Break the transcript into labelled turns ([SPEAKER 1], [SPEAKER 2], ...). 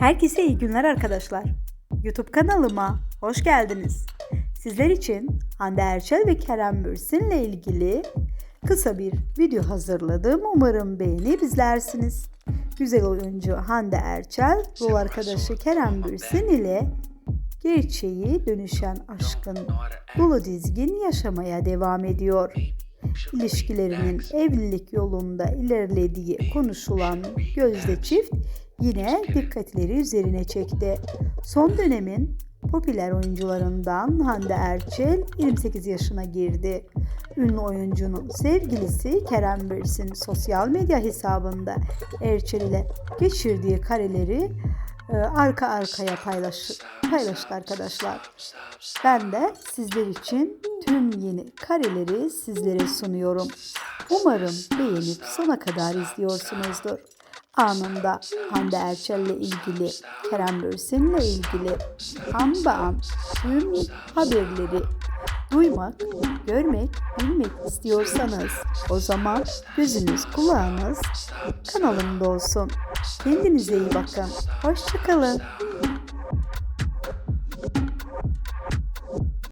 [SPEAKER 1] Herkese iyi günler arkadaşlar. YouTube kanalıma hoş geldiniz. Sizler için Hande Erçel ve Kerem Bürsin ile ilgili kısa bir video hazırladım. Umarım beğenip izlersiniz. Güzel oyuncu Hande Erçel, rol arkadaşı Kerem Bürsin ile gerçeği dönüşen aşkın dolu dizgin yaşamaya devam ediyor. İlişkilerinin evlilik yolunda ilerlediği konuşulan Gözde çift yine dikkatleri üzerine çekti. Son dönemin popüler oyuncularından Hande Erçel 28 yaşına girdi. Ünlü oyuncunun sevgilisi Kerem Bürsin sosyal medya hesabında Erçel ile geçirdiği kareleri e, arka arkaya paylaş, paylaştı arkadaşlar. Ben de sizler için tüm yeni kareleri sizlere sunuyorum. Umarım beğenip sona kadar izliyorsunuzdur. Anında Hande Erçel ile ilgili, Kerem Bürsin ile ilgili an be an tüm haberleri duymak, görmek, bilmek istiyorsanız o zaman gözünüz kulağınız kanalımda olsun. Kendinize iyi bakın. Hoşçakalın.